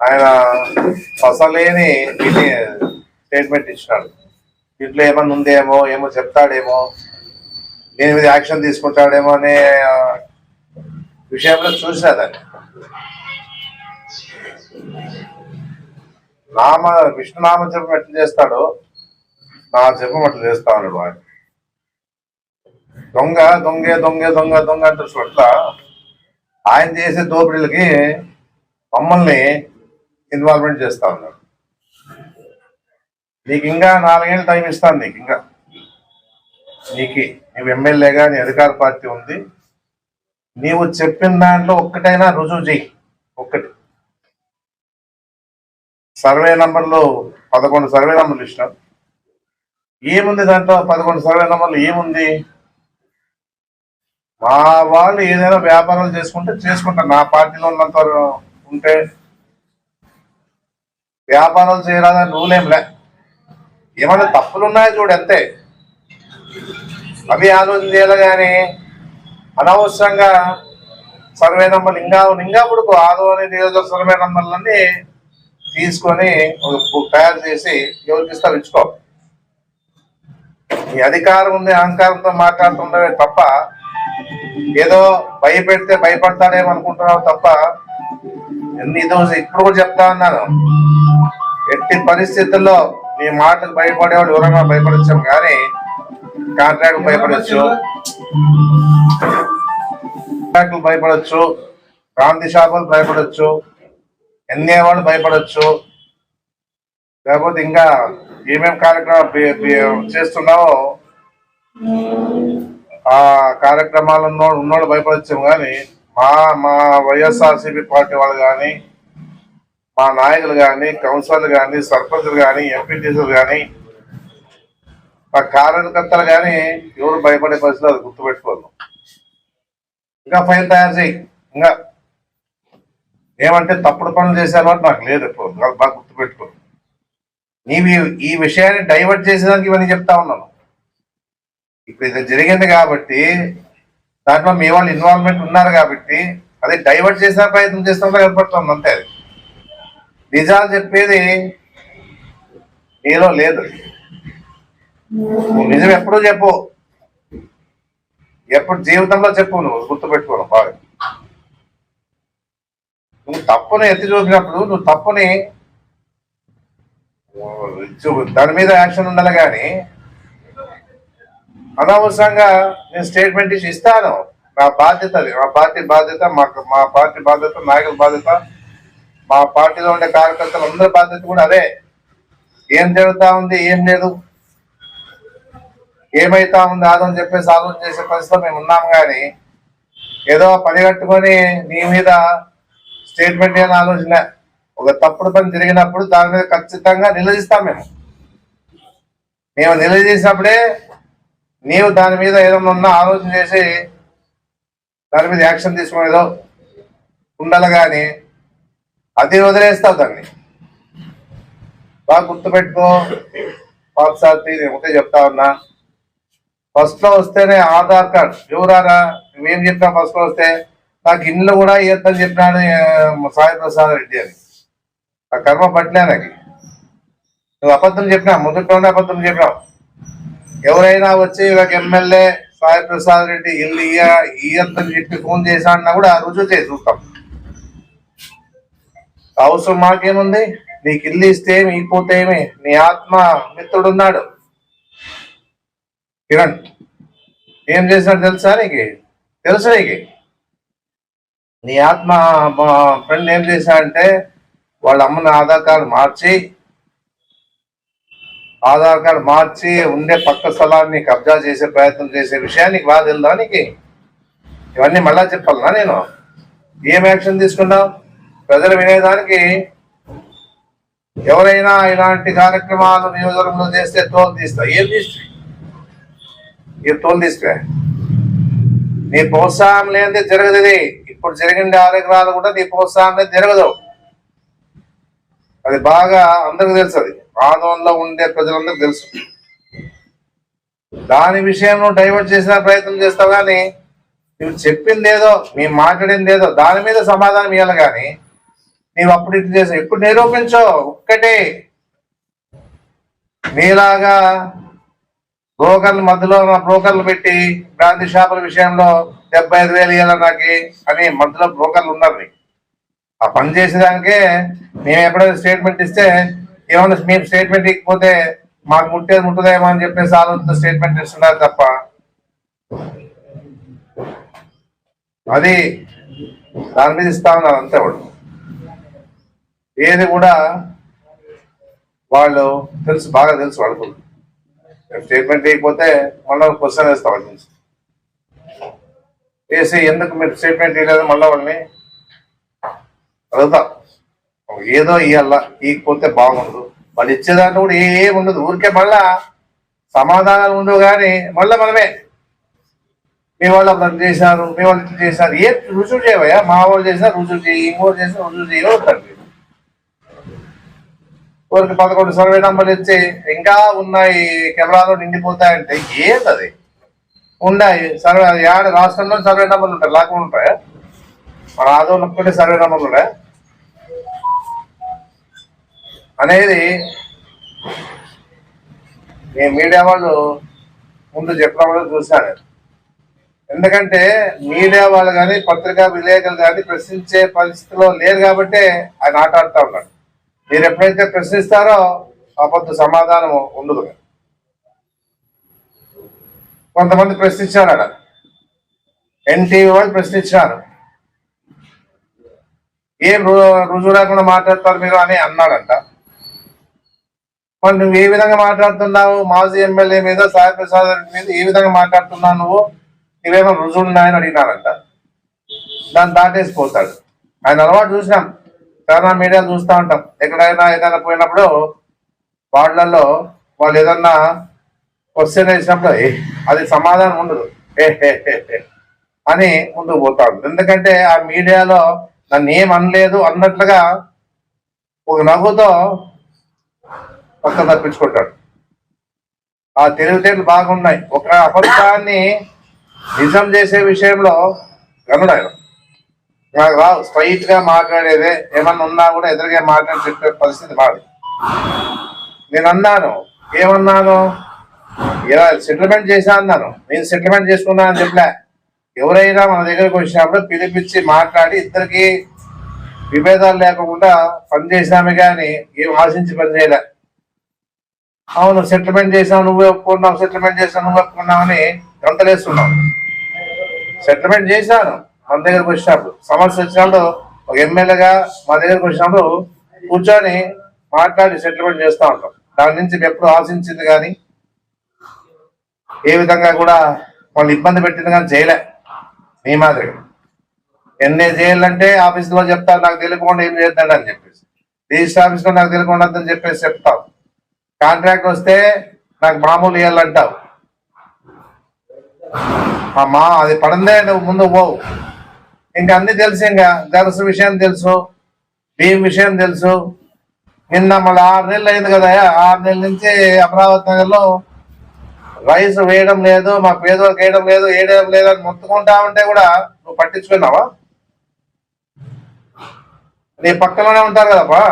ఆయన అసలేని స్టేట్మెంట్ ఇచ్చినాడు. ఇంట్లో ఏమన్నా ఉందేమో ఏమో చెప్తాడేమో దీని మీద యాక్షన్ తీసుకుంటాడేమో అనే విషయంలో చూసినా దాన్ని. నామ విష్ణునామ జపం ఎట్లా చేస్తాడో నా జపం అట్లా చేస్తా ఉన్నాడు ఆయన దొంగ దొంగే దొంగే దొంగ దొంగ అంటే చోట్ల ఆయన చేసే దోపిడీలకి మమ్మల్ని ఇన్వాల్వ్మెంట్ చేస్తా ఉన్నాడు. నీకు ఇంకా నాలుగేళ్ళు టైం ఇస్తాను నీకు ఇంకా. నీకు నీవు ఎమ్మెల్యేగా నీ అధికార పార్టీ ఉంది. నీవు చెప్పిన దాంట్లో ఒక్కటైనా రుజువు చెయ్యి. ఒక్కటి. సర్వే నంబర్లు పదకొండు సర్వే నంబర్లు ఇచ్చినాం ఏముంది దాంట్లో పదకొండు సర్వే నంబర్లు? ఏముంది? మా వాళ్ళు ఏదైనా వ్యాపారాలు చేసుకుంటే చేసుకుంటారు. నా పార్టీలో ఉన్నంత ఉంటే వ్యాపారాలు చేయరాదని రూల్ ఏం లే ఏమైనా తప్పులు ఉన్నాయో చూడు అంతే. అవి ఆలోచన చేయాలి కానీ అనవసరంగా సర్వే నంబర్లు ఇంకా ఇంకా కొడుకు ఆదో అనే నియోజక సర్వే నంబర్లన్నీ తీసుకొని తయారు చేసి ఎవరికి ఇస్తారు ఇచ్చుకో ఈ అధికారం ఉంది అహంకారంతో మాట్లాడుతుండవే తప్ప ఏదో భయపెడితే భయపడతాడేమనుకుంటున్నావు తప్ప ఎన్ని ఇప్పుడు కూడా చెప్తా ఉన్నాను. ఎట్టి పరిస్థితుల్లో మీ మాటలు భయపడేవాడు ఎవరైనా భయపడచ్చాం కానీ కాంట్రాక్ట్ భయపడచ్చు. కాంట్రాక్టులు భయపడచ్చు. గాంధీ షాపులు భయపడచ్చు. ఎన్ఏ వాళ్ళు భయపడచ్చు. లేకపోతే ఇంకా ఏమేం కార్యక్రమాలు చేస్తున్నావో ఆ కార్యక్రమాలు ఉన్నోడు ఉన్నోళ్ళు భయపడచ్చు కానీ మా మా వైఎస్ఆర్సీపీ పార్టీ వాళ్ళు కానీ మా నాయకులు కానీ కౌన్సిలర్లు కానీ సర్పంచ్లు కానీ ఎంపీటీసీలు కానీ మా కార్యకర్తలు కానీ ఎవరు భయపడే పరిస్థితులు అది గుర్తుపెట్టుకోను ఇంకా ఫైల్ తయారు చేయి. ఇంకా ఏమంటే తప్పుడు పనులు చేశారు అంటే నాకు లేదు ఎప్పుడు. బాగా గుర్తుపెట్టుకో నీవి ఈ విషయాన్ని డైవర్ట్ చేసేదానికి ఇవన్నీ చెప్తా ఉన్నాను. ఇప్పుడు ఇది జరిగింది కాబట్టి దాంట్లో మీ వాళ్ళు ఇన్వాల్వ్మెంట్ ఉన్నారు కాబట్టి అది డైవర్ట్ చేసే ప్రయత్నం చేస్తున్నా కనపడుతుంది అంతే అది. నిజాలు చెప్పేది నీలో లేదు. నువ్వు నిజం ఎప్పుడూ చెప్పు. ఎప్పుడు జీవితంలో చెప్పు నువ్వు గుర్తుపెట్టుకోను బాగా. నువ్వు తప్పుని ఎత్తి చూపినప్పుడు నువ్వు తప్పుని దాని మీద యాక్షన్ ఉండాలి కానీ అనవసరంగా నేను స్టేట్మెంట్ ఇచ్చి ఇస్తాను. నా బాధ్యత నా మా పార్టీ బాధ్యత మా మా పార్టీ బాధ్యత నాయకుల బాధ్యత మా పార్టీలో ఉండే కార్యకర్తలు అందరి బాధ్యత కూడా అదే. ఏం జరుగుతా ఉంది ఏం లేదు. ఏమైతా ఉంది ఆదని చెప్పేసి ఆలోచన చేసే పరిస్థితిలో మేము ఉన్నాం కానీ ఏదో పని కట్టుకొని నీ మీద స్టేట్మెంట్ అని ఆలోచన. ఒక తప్పుడు పని జరిగినప్పుడు దాని మీద ఖచ్చితంగా నిలదీస్తాం మేము. మేము నిలదీసినప్పుడే నీవు దాని మీద ఏదైనా ఉన్నా ఆలోచన చేసి దాని మీద యాక్షన్ తీసుకునేదో ఉండాలి కానీ అది వదిలేస్తావు దాన్ని. బాగా గుర్తుపెట్టుకో. పాపసార్తి నేను ఒకటే చెప్తా ఉన్నా. ఫస్ట్లో వస్తేనే ఆధార్ కార్డ్. ఎవరారా నువ్వేం చెప్పినా ఫస్ట్లో వస్తే నాకు ఇల్లు కూడా ఇవ్వద్దని చెప్పినాడు సాయి ప్రసాద్ రెడ్డి అని. ఆ కర్మ పట్లే నాకు. నువ్వు అబద్ధం చెప్పినా మొదట్లోనే అబద్ధం చెప్పినావు. ఎవరైనా వచ్చి ఒక ఎమ్మెల్యే సాయి ప్రసాద్ రెడ్డి ఇల్లు ఇయ్య ఇయ్యద్దని చెప్పి ఫోన్ చేశాడన్నా కూడా రుజువు చేసి చూస్తాం. అవసరం మాకేముంది? నీకు ఇల్లు ఇస్తే ఏమి ఇకపోతే ఏమి? నీ ఆత్మ మిత్రుడున్నాడు. కిరణ్ ఏం చేసినాడు తెలుసా నీకు? తెలుసా నీకు? నీ ఆత్మ మా ఫ్రెండ్ ఏం చేశాడంటే వాళ్ళ అమ్మని ఆధార్ కార్డు మార్చి ఆధార్ కార్డు మార్చి ఉండే పక్క స్థలాన్ని కబ్జా చేసే ప్రయత్నం చేసే విషయానికి బాగా తెలుదా నీకు? ఇవన్నీ మళ్ళా చెప్పాలనా నేను? ఏం యాక్షన్ తీసుకున్నావు? ప్రజలు వినేదానికి ఎవరైనా ఇలాంటి కార్యక్రమాలు నియోజకవర్గంలో చేస్తే తోలు తీస్తా. ఏం తీసుకు ఏ తోలు తీస్తే నీ ప్రోత్సాహం లేనిదే జరగదు ఇది. ఇప్పుడు జరిగిన కార్యక్రమాలు కూడా నీ ప్రోత్సాహం లేదు జరగదు. అది బాగా అందరికి తెలుసు అది. ఆందోళనలో ఉండే ప్రజలందరికీ తెలుసు. దాని విషయంలో డైవర్ట్ చేసిన ప్రయత్నం చేస్తావు కానీ నువ్వు చెప్పింది ఏదో మేము మాట్లాడింది ఏదో దాని మీద సమాధానం ఇవ్వాలి కానీ నీవు అప్పుడు ఇట్లా చేసావు ఎప్పుడు నిరూపించు ఒక్కటే. నీలాగా బ్రోకర్ల మధ్యలో బ్రోకర్లు పెట్టి బ్రాంతి షాపుల విషయంలో డెబ్బై ఐదు వేలు ఇవ్వాలి నాకు అని మధ్యలో బ్రోకర్లు ఉన్నారు ఆ పని చేసేదానికే మేము ఎప్పుడైనా స్టేట్మెంట్ ఇస్తే ఏమన్నా మేము స్టేట్మెంట్ ఇకపోతే మాకు ముట్టేది ముట్టదేమో అని చెప్పేసి ఆలోచన స్టేట్మెంట్ ఇస్తున్నారు తప్ప. అది దాని మీద ఇస్తా ఉన్నారు అంతే వాడు ఏది కూడా వాళ్ళు తెలుసు బాగా తెలుసు వాళ్ళకు. స్టేట్మెంట్ ఇవ్వకపోతే మళ్ళీ క్వశ్చన్ వేస్తాం వాళ్ళ నుంచి. వేసి ఎందుకు మీరు స్టేట్మెంట్ ఇవ్వలేదు మళ్ళీ వాళ్ళని అడుగుతాం. ఏదో ఇవ్వాల ఇకపోతే బాగుండదు. వాళ్ళు ఇచ్చేదాంట్లో కూడా ఏం ఉండదు. ఊరికే మళ్ళా సమాధానాలు ఉండవు కానీ మళ్ళీ మనమే. మీ వాళ్ళు అప్పుడు చేశారు మీ వాళ్ళు ఇట్లా చేశారు. ఏ రుజువు చేయవయ్యా? మా వాళ్ళు చేసినా రుజువు చేయి ఇంకోటి చేసినా రుజువు చేయవు ఊరికి పదకొండు సర్వే నంబర్లు ఇచ్చి ఇంకా ఉన్నాయి కెమెరాలో నిండిపోతాయంటే ఏంది అది ఉన్నాయి. సర్వే యాడ రాష్ట్రంలో సర్వే నంబర్లు ఉంటాయి? లేకుండా ఉంటాయా? మన ఆదోళనకుంటే సర్వే నంబర్లు ఉన్నాయా? అనేది నేను మీడియా వాళ్ళు ముందు చెప్పడం కూడా చూశాను ఎందుకంటే మీడియా వాళ్ళు కానీ పత్రికా విలేకరులు కానీ ప్రశ్నించే పరిస్థితిలో లేరు కాబట్టి ఆయన ఆటాడుతూ ఉన్నాడు. మీరు ఎప్పుడైతే ప్రశ్నిస్తారో అబద్ధ సమాధానం ఉండదు. కొంతమంది ప్రశ్నించారు అక్కడ. ఎన్టీవీ వాళ్ళు ప్రశ్నించారు ఏం రు- రుజువు లేకుండా మాట్లాడతారు మీరు అని అన్నాడంట. మరి నువ్వు ఏ విధంగా మాట్లాడుతున్నావు? మాజీ ఎమ్మెల్యే మీద సాయి ప్రసాద్ రెడ్డి మీద ఏ విధంగా మాట్లాడుతున్నావు నువ్వు? నువ్వేమో రుజువులు ఉన్నాయని అడిగినారంట. దాన్ని దాటేసిపోతాడు ఆయన అలవాటు చూసినాం. చాలా మీడియా చూస్తూ ఉంటాం. ఎక్కడైనా ఏదైనా పోయినప్పుడు వాళ్ళల్లో వాళ్ళు ఏదన్నా క్వశ్చన్ వేసినప్పుడు "ఏ, అది సమాధానం ఉండదు. ఏ హే హే హే" అని ముందుకు పోతాడు ఎందుకంటే ఆ మీడియాలో నన్ను ఏం అనలేదు అన్నట్లుగా ఒక నవ్వుతో పక్కన తప్పించుకుంటాడు. ఆ తెలివితేటలు బాగున్నాయి. ఒక అబద్ధాన్ని నిజం చేసే విషయంలో గనుడు ఆయన స్ట్రైట్గా మాట్లాడేదే ఏమన్నా ఉన్నా కూడా ఎదురుగా మాట్లాడి చెప్పే పరిస్థితి మాది నేను అన్నాను ఏమన్నాను? ఇలా సెటిల్మెంట్ చేశా అన్నాను. నేను సెటిల్మెంట్ చేసుకున్నా అని చెప్పలే ఎవరైనా మన దగ్గరకు వచ్చినప్పుడు పిలిపించి మాట్లాడి ఇద్దరికి విభేదాలు లేకుండా పని చేసినామే కానీ ఏం ఆశించి పని చేయలే. అవును సెటిల్మెంట్ చేసావు నువ్వు ఒప్పుకున్నావు సెటిల్మెంట్ చేసావు నువ్వు ఒప్పుకున్నావు అని గంటలేస్తున్నావు సెటిల్మెంట్ చేశాను. మన దగ్గరకు వచ్చినప్పుడు సమస్య వచ్చినప్పుడు ఒక ఎమ్మెల్యేగా మా దగ్గరకు వచ్చినప్పుడు కూర్చొని మాట్లాడి సెటిల్మెంట్ చేస్తూ ఉంటాం. దాని నుంచి ఎప్పుడు ఆశించింది కానీ ఏ విధంగా కూడా వాళ్ళు ఇబ్బంది పెట్టింది కానీ చేయలే. మీ మాదిరిగా. ఎన్ని చేయాలంటే ఆఫీసులో చెప్తారు నాకు తెలియకుండా ఏం చేద్దాడు అని చెప్పేసి. రిజిస్టర్ ఆఫీస్లో నాకు తెలియకుండా అని చెప్పేసి చెప్తావు కాంట్రాక్ట్ వస్తే నాకు మామూలు ఇవ్వాలంటావు అమ్మా అది పడిందే నువ్వు ముందు పోవు. ఇంకా అన్ని తెలుసు ఇంకా. గరస విషయం తెలుసు భీమ్ విషయం తెలుసు. నిన్న మళ్ళీ ఆరు నెలలు అయింది కదా ఆరు నెలల నుంచి అమరావతి నగర్లో రైస్ వేయడం లేదు మా పేదవాళ్ళకి వేయడం లేదు వేయడం లేదు అని మొత్తుకుంటా ఉంటే కూడా నువ్వు పట్టించుకున్నావా? నీ పక్కలోనే ఉంటారు కదప్పా.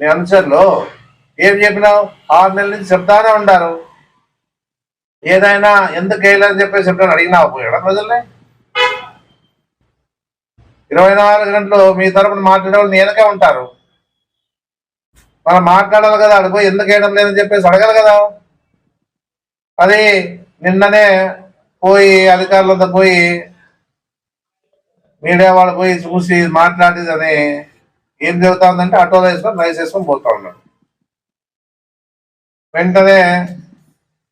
నీ అనుచరులు ఏం చెప్పినావు? ఆరు నెలల నుంచి చెప్తానే ఉండారు ఏదైనా ఎందుకు వేయలేదని చెప్పేసి చెప్తాను అడిగినావు ఎడ ప్రజల్ని ఇరవై నాలుగు గంటలు మీ తరపున మాట్లాడే వాళ్ళు నేనకే ఉంటారు. మనం మాట్లాడాలి కదా అడిపోయి ఎందుకు వేయడం లేదని చెప్పేసి అడగాలి కదా. అది నిన్ననే పోయి అధికారులంతా పోయి మీడియా వాళ్ళు పోయి చూసి మాట్లాడేదని ఏం జరుగుతుందంటే ఆటో ఆటోలో వేసుకొని రైస్ వేసుకొని పోతా ఉన్నాడు వెంటనే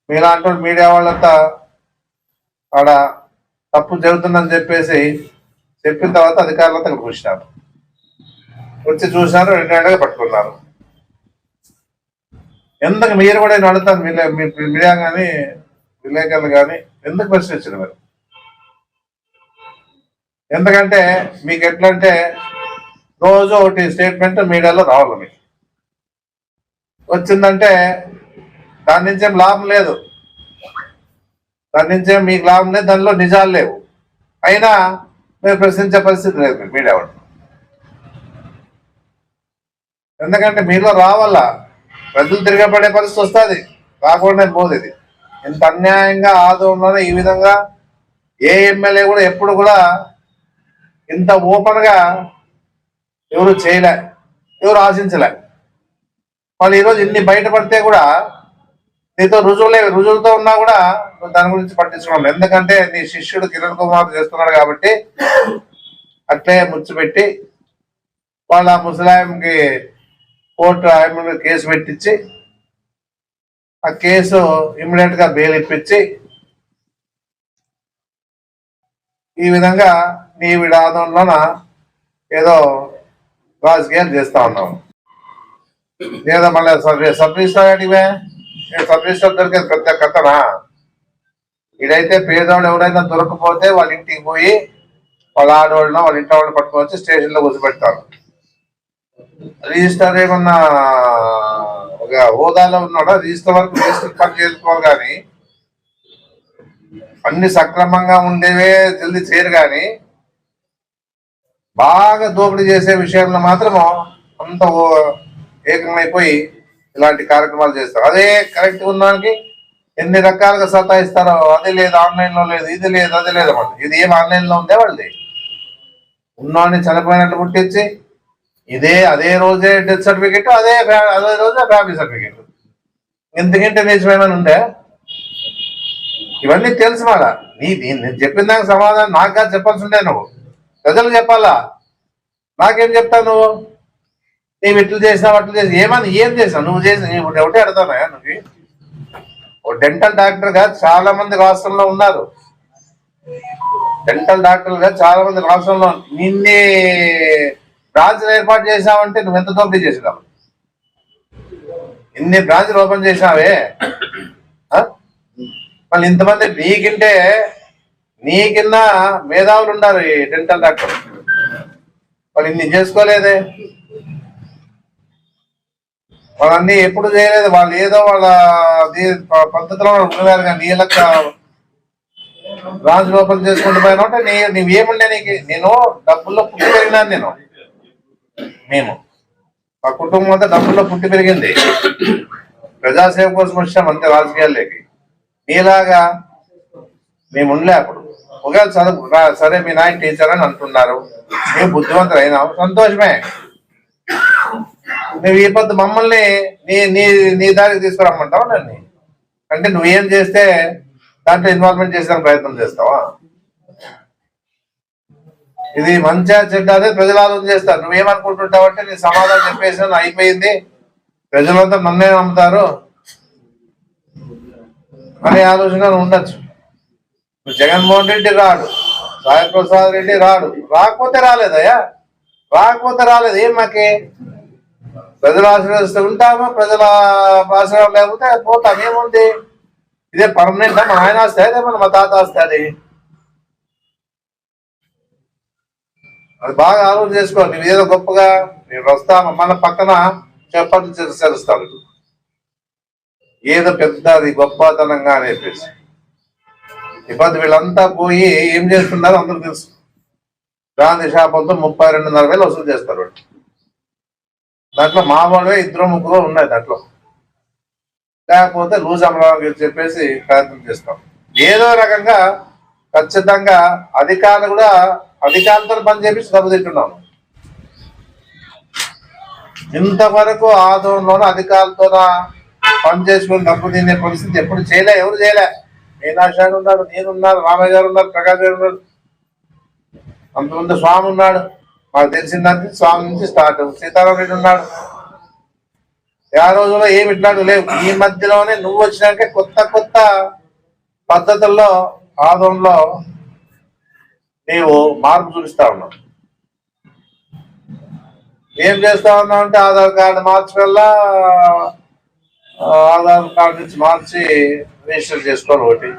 మీలాంటి మీడియా వాళ్ళంతా ఆడ తప్పు జరుగుతుందని చెప్పేసి చెప్పిన తర్వాత అధికారులంతా అక్కడ కూర్చున్నారు. వచ్చి చూసినారు రెండు గంటలుగా పట్టుకున్నారు. ఎందుకు మీరు కూడా నేను అడుగుతాను మీడియా మీ- మీడియా కానీ విలేకరులు కానీ ఎందుకు ప్రశ్నించారు మీరు? ఎందుకంటే మీకు ఎట్లా అంటే రోజు ఒకటి స్టేట్మెంట్ మీడియాలో రావాలి మీకు. వచ్చిందంటే దాని నుంచి ఏం లాభం లేదు. దాని నుంచి మీకు లాభం లేదు దానిలో నిజాలు లేవు. అయినా మీరు ప్రశ్నించే పరిస్థితి లేదు మీకు మీడియా వాళ్ళు. ఎందుకంటే మీలో రావాలా ప్రజలు తిరగబడే పరిస్థితి వస్తుంది. రాకుండా పోదు ఇది. ఇంత అన్యాయంగా ఆదోళనలో ఈ విధంగా ఏ ఎమ్మెల్యే కూడా ఎప్పుడు కూడా ఇంత ఓపెన్గా ఎవరు చేయలే ఎవరు ఆశించలే. వాళ్ళు ఈరోజు ఇన్ని బయటపడితే కూడా నీతో రుజువులే రుజువులతో ఉన్నా కూడా నువ్వు దాని గురించి పట్టించుకోవాలి. ఎందుకంటే నీ శిష్యుడు కిరణ్ కుమార్ చేస్తున్నాడు కాబట్టి అట్లే ముచ్చిపెట్టి వాళ్ళ ముసలాయంకి కోర్టు ఆయన కేసు పెట్టించి ఆ కేసు ఇమ్మీడియట్గా బెయిల్ ఇప్పించి ఈ విధంగా నీ విడాదంలోన ఏదో రాజకీయాలు చేస్తా ఉన్నావు లేదా మళ్ళీ సబ్ సర్వీస్ అడిగివే నేను సబ్ రిజిస్టర్ దొరికేది పెద్ద కథనా ఇదైతే పేదవాడు ఎవరైనా దొరకపోతే వాళ్ళ ఇంటికి పోయి వాళ్ళ ఆడవాళ్ళను వాళ్ళ ఇంటి వాళ్ళు పట్టుకొని స్టేషన్లో కూర్చోబెడతారు. రిజిస్టర్ ఏమన్నా ఒక హోదాలో ఉన్నాడా? రిజిస్టర్ వరకు రిజిస్టర్ పని చేసుకోవాలి కానీ అన్ని సక్రమంగా ఉండేవే జల్దీ చేయరు కానీ బాగా దోపిడీ చేసే విషయంలో మాత్రము అంత ఏకమైపోయి ఇలాంటి కార్యక్రమాలు చేస్తారు. అదే కరెక్ట్ ఉన్నానికి ఎన్ని రకాలుగా సతాయిస్తారో అది లేదు ఆన్లైన్లో లేదు ఇది లేదు అది లేదు అన్నమాట. ఇది ఏం ఆన్లైన్లో ఉందే వాళ్ళది. ఉన్నాన్ని చనిపోయినట్టు పుట్టించి ఇదే అదే రోజే డెత్ సర్టిఫికెట్ అదే ఫ్యా- అదే రోజే ఫ్యామిలీ సర్టిఫికెట్. ఎందుకంటే నిజమేమైనా ఉండే ఇవన్నీ తెలుసు మన నీ నీ- నేను చెప్పిన దానికి సమాధానం నాకు కాదు చెప్పాల్సి ఉండే నువ్వు. ప్రజలు చెప్పాలా? నాకేం చెప్తావు నువ్వు? నీవు ఇట్లు చేసినావు అట్లు చేసి ఏమని ఏం చేసావు నువ్వు చేసి నువ్వు ఒకటే అడుగుతానా నువ్వు? ఓ డెంటల్ డాక్టర్గా చాలా మంది రాష్ట్రంలో ఉన్నారు. డెంటల్ డాక్టర్గా చాలా మంది రాష్ట్రంలో నిన్నే బ్రాంచ్లు ఏర్పాటు చేసావంటే నువ్వు ఎంత దోపిడీ చేసినావు? ఇన్ని బ్రాంచ్లు ఓపెన్ చేసినావే? మళ్ళీ ఇంతమంది నీకింటే నీ కింద మేధావులు ఉన్నారు ఈ డెంటల్ డాక్టర్ వాళ్ళు ఇన్ని చేసుకోలేదే. వాళ్ళన్నీ ఎప్పుడు చేయలేదు. వాళ్ళు ఏదో వాళ్ళ పద్ధతిలో ఉండలేరు కానీ నీళ్ళక రాజు లోపల చేసుకుంటూ పోయినా అంటే నీ నువ్వేముండే నీకు? నేను డబ్బుల్లో పుట్టి పెరిగినాను నేను. మేము. మా కుటుంబం అంతా డబ్బుల్లో పుట్టి పెరిగింది. ప్రజాసేవ కోసం వచ్చాం అంతే రాజకీయాల్లోకి. నీలాగా మేము ఉండలే అప్పుడు. ఒకవేళ చదువు సరే మీ నాయన టీచర్ అని అంటున్నారు. మేము బుద్ధివంతులు అయినాం. సంతోషమే. నువ్వు ఈ పొద్దు మమ్మల్ని నీ నీ నీ దారికి తీసుకురమ్మంటావా నన్ను? అంటే నువ్వేం చేస్తే దాంట్లో ఇన్వాల్వ్మెంట్ చేసేదానికి ప్రయత్నం చేస్తావా? ఇది మంచిగా చెడ్డ అదే ప్రజలు ఆలోచన చేస్తారు. నువ్వేమనుకుంటుంటావు అంటే నీ సమాధానం చెప్పేసి అయిపోయింది. ప్రజలంతా నన్నే నమ్ముతారు. అనే ఆలోచన ఉండొచ్చు. జగన్మోహన్ రెడ్డి రాడు. సాయి ప్రసాద్ రెడ్డి రాడు. రాకపోతే రాలేదయ్యా. రాకపోతే రాలేదు. ఏం మాకే? ప్రజలు ఆశీర్వదిస్తూ ఉంటామా ప్రజల ఆశీర్వాదం లేకపోతే పోతాం. ఏముంది? ఇదే పర్మనెంట్ మా ఆయన ఆస్తి మన మా తాత ఆస్తి అది. బాగా ఆలోచన చేసుకో. నువ్వు ఏదో గొప్పగా నేను వస్తాను. మన పక్కన చెప్పట్లు తెలుస్తాను ఏదో పెద్దది గొప్పతనంగా అని చెప్పేసి ఇబ్బంది వీళ్ళంతా పోయి ఏం చేస్తున్నారు అందరూ తెలుసు. గాంధీ షాపులతో ముప్పై రెండున్నర వేలు వసూలు చేస్తారు దాంట్లో మామూలుగా ఇద్దరు ముగ్గురు ఉన్నాయి దాంట్లో. లేకపోతే లూజ్ అమరావతి చెప్పేసి ప్రయత్నం చేస్తాం. ఏదో రకంగా ఖచ్చితంగా అధికారులు కూడా అధికారులతో పని చేపించి దెబ్బతింటున్నాం ఇంతవరకు ఆదోళనలోనే అధికారులతో పని చేసుకుని డబ్బు తినే పరిస్థితి ఎప్పుడు చేయలే ఎవరు చేయలే. మీనాక్షి ఉన్నారు నేనున్నారు రామయ్య గారు ఉన్నారు ప్రకాష్ గారు ఉన్నారు. అంతకుముందు స్వామి ఉన్నాడు. మాకు తెలిసిందంటే స్వామి నుంచి స్టార్ట్ సీతారాం రెడ్డి ఉన్నాడు. ఆ రోజుల్లో ఏమి ఇట్లాడు లేవు. ఈ మధ్యలోనే నువ్వు వచ్చినాక కొత్త కొత్త పద్ధతుల్లో ఆదంలో నీవు మార్పు చూపిస్తా ఉన్నావు. ఏం చేస్తా ఉన్నావు అంటే ఆధార్ కార్డు మార్చగల్లా ఆధార్ కార్డు నుంచి మార్చి రిజిస్టర్ చేసుకోవాలి ఒకటి.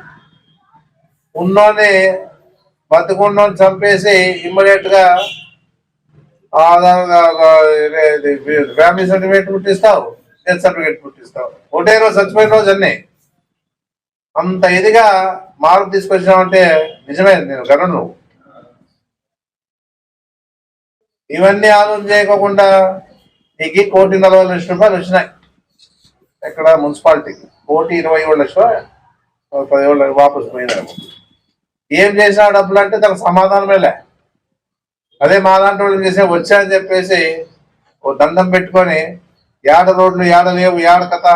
ఉన్నోని బతుకున్నోని చంపేసి ఇమ్మీడియట్గా ఆధార్ ఫ్యామిలీ సర్టిఫికేట్ పుట్టిస్తావు డెత్ సర్టిఫికేట్ పుట్టిస్తావు. ఒకటే రోజు చచ్చిపోయిన రోజు అన్నీ. అంత ఇదిగా మార్పు తీసుకొచ్చినామంటే నిజమే నేను గణను నువ్వు. ఇవన్నీ ఆలోచన చేయకోకుండా నీకు కోటి నలభై లక్షల రూపాయలు వచ్చినాయి. ఎక్కడ మున్సిపాలిటీకి. కోటి ఇరవై ఏడు లక్షలు? పదిహేడు లక్షలు వాపసు పోయినాము ఏం చేసినా డబ్బులు అంటే దానికి సమాధానమే లే అదే మా దాంట్లో చేసే వచ్చా అని చెప్పేసి ఓ దండం పెట్టుకొని ఏడ రోడ్లు ఏడ లేవు ఏడ కథ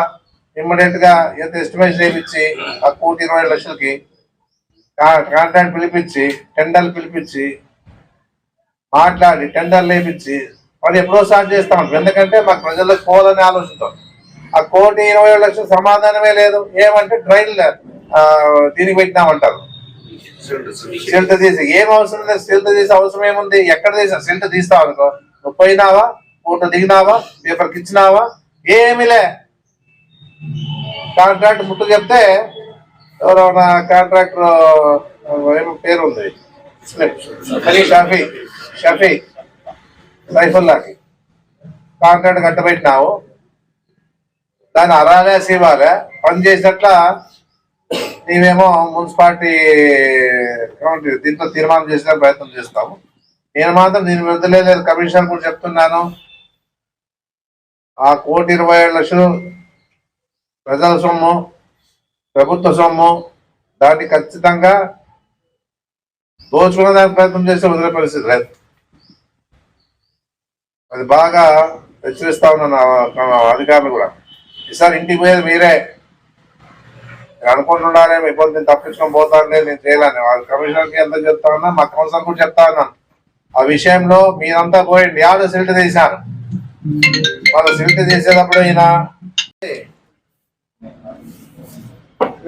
ఇమ్మీడియట్గా ఎంత ఎస్టిమేషన్ వేయించి ఆ కోటి ఇరవై లక్షలకి కాంట్రాక్ట్ పిలిపించి టెండర్లు పిలిపించి మాట్లాడి టెండర్లు వేయించి మరి ఎప్పుడో స్టార్ట్ చేస్తాం. ఎందుకంటే మాకు ప్రజలకు పోవాలని ఆలోచిస్తాం ఆ కోటి ఇరవై లక్షలు లక్షల సమాధానమే లేదు. ఏమంటే ట్రైన్ దీనికి పెట్టినామంటారు. సిల్ట్ తీసి ఏం అవసరం లేదు సిల్ట్ తీసి అవసరం ఏముంది ఎక్కడ తీసా సిల్ట్ తీస్తావు అనుకో. నువ్వు పోయినావా? ఫోటో దిగినావా? పేపర్కి ఇచ్చినావా? ఏమిలే కాంట్రాక్ట్ ముట్టు చెప్తే ఎవరో నా కాంట్రాక్టర్ ఏమో పేరు ఉంది. షఫీ షఫీ సైఫుల్లాకి కాంట్రాక్ట్ కట్టబెట్టినావు. దాన్ని అరాలే సీవాలే పని చేసినట్ల నీవేమో మున్సిపాలిటీ దీంతో దీంట్లో తీర్మానం చేసే ప్రయత్నం చేస్తాము. నేను మాత్రం దీని వదిలేదు కమిషనర్ కూడా చెప్తున్నాను. ఆ కోటి ఇరవై ఏడు లక్షలు ప్రజల సొమ్ము ప్రభుత్వ సొమ్ము దాన్ని ఖచ్చితంగా దోచుకునే దానికి ప్రయత్నం చేస్తే వదిలే పరిస్థితి లేదు. అది బాగా హెచ్చరిస్తా ఉన్నాను అధికారులు కూడా. ఈసారి ఇంటికి పోయేది మీరే. మీరు అనుకుంటున్నారేమో ఇబ్బంది నేను తప్పించుకొని పోతాను లేదు నేను చేయలేను. వాళ్ళ కమిషనర్కి ఎంత చెప్తా ఉన్నా మా కౌన్సిలర్ కూడా చెప్తా ఉన్నాను. ఆ విషయంలో మీరంతా పోయండి. యాదో సిల్ట్ తీశాను వాళ్ళు సిల్ట్ తీసేటప్పుడు ఈయన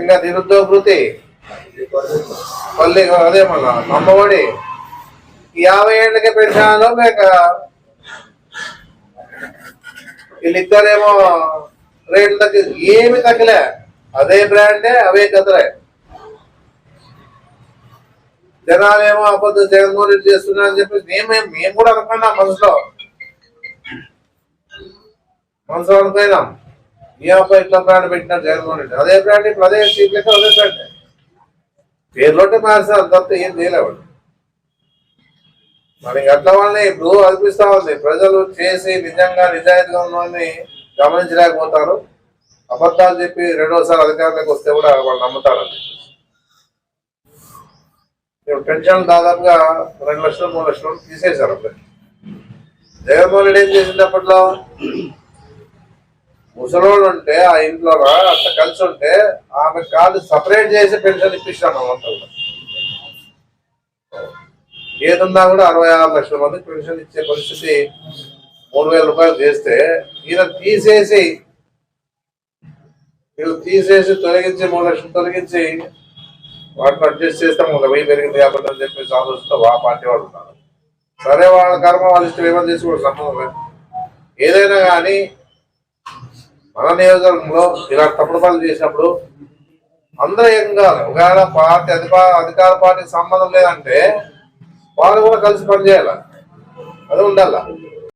ఇంకా నిరుద్యోగ వృత్తి మళ్ళీ అదే మళ్ళా అమ్మఒడి యాభై ఏళ్ళకి పెన్షన్లో లేక వీళ్ళిద్దరేమో రేట్లు తగ్గి ఏమి తగ్గలే. అదే బ్రాండే అవే కదలే జనాలేమో అబద్ధం జగన్మోహన్ రెడ్డి చేస్తున్నా అని చెప్పి మేము మేము కూడా అనుకున్నాం మనసులో. మనసులో అనుకున్నాం. ఈ అబ్బాయి ఇట్లా బ్రాండ్ పెట్టినారు జగన్మోహన్ రెడ్డి. అదే బ్రాండ్ ఇప్పుడు అదే సీట్ లెక్క అదే బ్రాండ్. పేర్లోటే మార్చారు తప్ప ఏం చేయలేవాడు మనకి అట్లా వాళ్ళని ఇప్పుడు అనిపిస్తా ఉంది. ప్రజలు చేసి నిజంగా నిజాయితీగా ఉన్న వాళ్ళని గమనించలేకపోతారు. అబద్ధాలు చెప్పి రెండోసారి అధికారంలోకి వస్తే కూడా వాళ్ళు నమ్ముతారండి ఇప్పుడు పెన్షన్ దాదాపుగా రెండు లక్షలు మూడు లక్షలు తీసేశారు అప్పుడు. జగన్మోహన్ రెడ్డి ఏం చేసింది అప్పట్లో? ముసలోళ్ళు ఉంటే ఆ ఇంట్లో అంత కలిసి ఉంటే ఆమె కాదు సపరేట్ చేసి పెన్షన్ ఇప్పించాను అంతా కూడా. ఏదున్నా కూడా అరవై ఆరు లక్షల మంది పెన్షన్ ఇచ్చే పరిస్థితి మూడు వేల రూపాయలు చేస్తే ఈయన తీసేసి వీళ్ళు తీసేసి తొలగించి మూడు లక్షలు తొలగించి వాటిని అడ్జస్ట్ చేస్తాం మూడు వెయ్యి పెరిగింది కాబట్టి అని చెప్పేసి ఆలోచిస్తూ ఆ పార్టీ వాళ్ళు ఉన్నారు. సరే వాళ్ళ కర్మ వాళ్ళ ఇష్టం ఏమైనా చేసుకోవడం సంబంధం లేదు. ఏదైనా కానీ మన నియోజకవర్గంలో ఇలా తప్పుడు పనులు చేసినప్పుడు అందరూ ఏం కాదు ఒకవేళ పార్టీ అధికార అధికార పార్టీకి సంబంధం లేదంటే వాళ్ళు కూడా కలిసి పనిచేయాలి అది ఉండాలి?